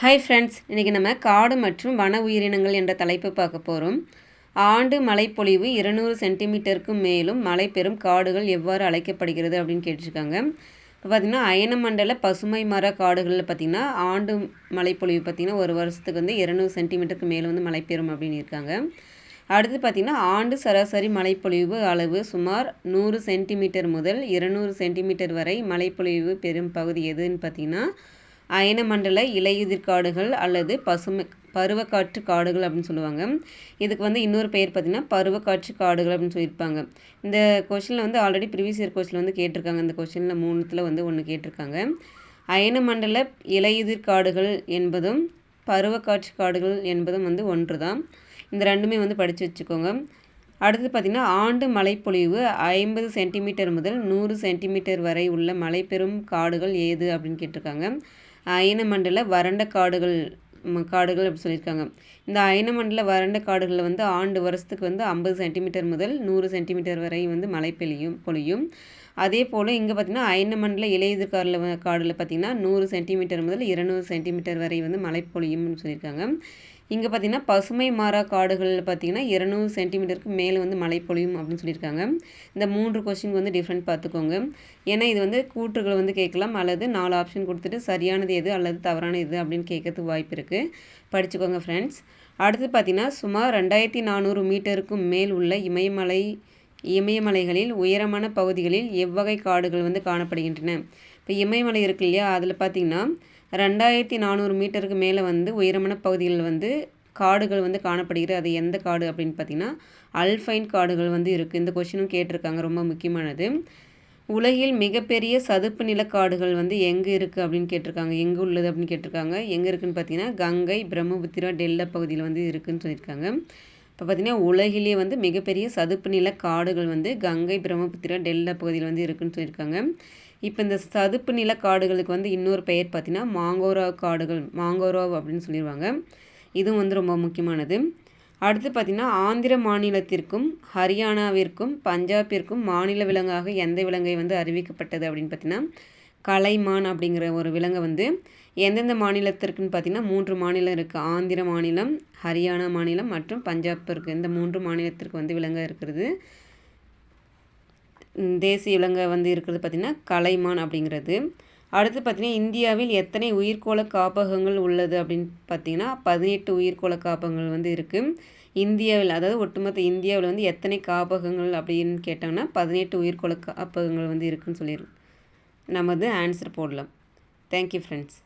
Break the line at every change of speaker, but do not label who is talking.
Hi friends இன்றைக்கி நம்ம காடு மற்றும் வன உயிரினங்கள் என்ற தலைப்பு பார்க்க போகிறோம் ஆண்டு மழைப்பொழிவு இருநூறு சென்டிமீட்டருக்கும் மேலும் மழை பெறும் காடுகள் எவ்வாறு அழைக்கப்படுகிறது அப்படின்னு கேட்டிருக்காங்க. இப்போ பார்த்திங்கன்னா அயனமண்டல பசுமை மர காடுகளில் பார்த்திங்கன்னா ஆண்டு மழைப்பொழிவு பார்த்திங்கன்னா ஒரு வருஷத்துக்கு வந்து இருநூறு சென்டிமீட்டருக்கு மேலே வந்து மழை பெறும் அப்படின்னு இருக்காங்க. அடுத்து பார்த்திங்கன்னா ஆண்டு சராசரி மழைப்பொழிவு அளவு சுமார் நூறு சென்டிமீட்டர் முதல் இருநூறு சென்டிமீட்டர் வரை மழைப்பொழிவு பெறும் பகுதி எதுன்னு பார்த்திங்கன்னா அயனமண்டல இலையுதிர் காடுகள் அல்லது பசுமை பருவக்காற்று காடுகள் அப்படின்னு சொல்லுவாங்க. இதுக்கு வந்து இன்னொரு பெயர் பார்த்திங்கன்னா பருவக்காற்று காடுகள் அப்படின்னு சொல்லியிருப்பாங்க. இந்த கொஷினில் வந்து ஆல்ரெடி ப்ரீவியஸ் இயர் கொஷினில் வந்து கேட்டிருக்காங்க. இந்த கொஷினில் மூணுத்தில் வந்து ஒன்று கேட்டிருக்காங்க. அயனமண்டல இலையுதிர் காடுகள் என்பதும் பருவக்காற்று காடுகள் என்பதும் வந்து ஒன்று தான் இந்த ரெண்டுமே வந்து படித்து வச்சுக்கோங்க. அடுத்து பார்த்திங்கன்னா ஆண்டு மழைப்பொழிவு ஐம்பது சென்டிமீட்டர் முதல் நூறு சென்டிமீட்டர் வரை உள்ள மழை பெறும் காடுகள் ஏது அப்படின்னு கேட்டிருக்காங்க. அயனமண்டல வறண்ட காடுகள் காடுகள் அப்படி சொல்லியிருக்காங்க. இந்த அயனமண்டல வறண்ட காடுகளில் வந்து ஆண்டு வருஷத்துக்கு வந்து ஐம்பது சென்டிமீட்டர் முதல் நூறு சென்டிமீட்டர் வரை வந்து மழை பெய்யும் பொழியும். அதே போல் இங்கே பார்த்திங்கன்னா அயனமண்டல இலையுதிர் காடில் காடில் பார்த்திங்கன்னா நூறு சென்டிமீட்டர் முதல் இருநூறு சென்டிமீட்டர் வரை வந்து மழை பொழியும்னு சொல்லியிருக்காங்க. இங்கே பார்த்திங்கன்னா பசுமை மாறா காடுகளில் பார்த்திங்கன்னா இரநூறு சென்டிமீட்டருக்கு மேலே வந்து மழை பொழியும் அப்படின்னு சொல்லியிருக்காங்க. இந்த மூன்று கொஸ்டின் வந்து டிஃப்ரெண்ட் பார்த்துக்கோங்க. ஏன்னா இது வந்து கூற்றுகள் வந்து கேட்கலாம். அல்லது நாலு ஆப்ஷன் கொடுத்துட்டு சரியானது எது அல்லது தவறான எது அப்படின்னு கேட்கறதுக்கு வாய்ப்பு இருக்குது படிச்சுக்கோங்க ஃப்ரெண்ட்ஸ் அடுத்து பார்த்திங்கன்னா சுமார் ரெண்டாயிரத்தி நானூறு மீட்டருக்கும் மேல் உள்ள இமயமலை இமயமலைகளில் உயரமான பகுதிகளில் எவ்வகை காடுகள் வந்து காணப்படுகின்றன? இப்போ இமயமலை இருக்கு இல்லையா? அதில் பார்த்திங்கன்னா ரெண்டாயிரத்தி நானூறு மீட்டருக்கு மேலே வந்து உயரமான பகுதிகளில் வந்து காடுகள் வந்து காணப்படுகிறது. அது எந்த காடு அப்படின்னு பார்த்தீங்கன்னா அல்ஃபைன் காடுகள் வந்து இருக்குது இந்த கொஷினும் கேட்டிருக்காங்க. ரொம்ப முக்கியமானது. உலகில் மிகப்பெரிய சதுப்பு நிலக்காடுகள் வந்து எங்கே இருக்குது அப்படின்னு கேட்டிருக்காங்க. எங்கே உள்ளது அப்படின்னு கேட்டிருக்காங்க. எங்கே இருக்குதுன்னு பார்த்தீங்கன்னா கங்கை பிரம்மபுத்திரா டெல்டா பகுதியில் வந்து இருக்குதுன்னு சொல்லியிருக்காங்க. இப்போ பார்த்திங்கன்னா உலகிலே வந்து மிகப்பெரிய சதுப்பு நில காடுகள் வந்து கங்கை பிரம்மபுத்திரா டெல்டா பகுதியில் வந்து இருக்குதுன்னு சொல்லியிருக்காங்க. இப்போ இந்த சதுப்பு நில காடுகளுக்கு வந்து இன்னொரு பெயர் பார்த்திங்கன்னா மாங்கோராவ் காடுகள் மாங்கோராவ் அப்படின்னு சொல்லிடுவாங்க இதுவும் வந்து ரொம்ப முக்கியமானது. அடுத்து பார்த்திங்கன்னா ஆந்திர மாநிலத்திற்கும் ஹரியானாவிற்கும் பஞ்சாபிற்கும் மாநில விலங்காக எந்த விலங்கை வந்து அறிவிக்கப்பட்டது அப்படின்னு பார்த்திங்கன்னா கலைமான் அப்படிங்கிற ஒரு விலங்கை வந்து எந்தெந்த மாநிலத்திற்குன்னு பார்த்திங்கன்னா மூன்று மாநிலம் இருக்குது ஆந்திர மாநிலம் ஹரியானா மாநிலம் மற்றும் பஞ்சாப் இருக்குது இந்த மூன்று மாநிலத்திற்கு வந்து விலங்காக இருக்கிறது. தேசிய விலங்கு வந்து இருக்கிறது பார்த்திங்கன்னா கலைமான் அப்படிங்கிறது. அடுத்து பார்த்திங்கன்னா இந்தியாவில் எத்தனை உயிர்கோள காப்பகங்கள் உள்ளது அப்படின்னு பார்த்திங்கன்னா பதினெட்டு உயிர்கோள காப்பகங்கள் வந்து இருக்குது இந்தியாவில் அதாவது ஒட்டுமொத்த இந்தியாவில் வந்து எத்தனை காப்பகங்கள் அப்படின்னு கேட்டோம்னா பதினெட்டு உயிர்கோள காப்பகங்கள் வந்து இருக்குதுன்னு சொல்லி நம்ம வந்து ஆன்சர் போடலாம். Thank you friends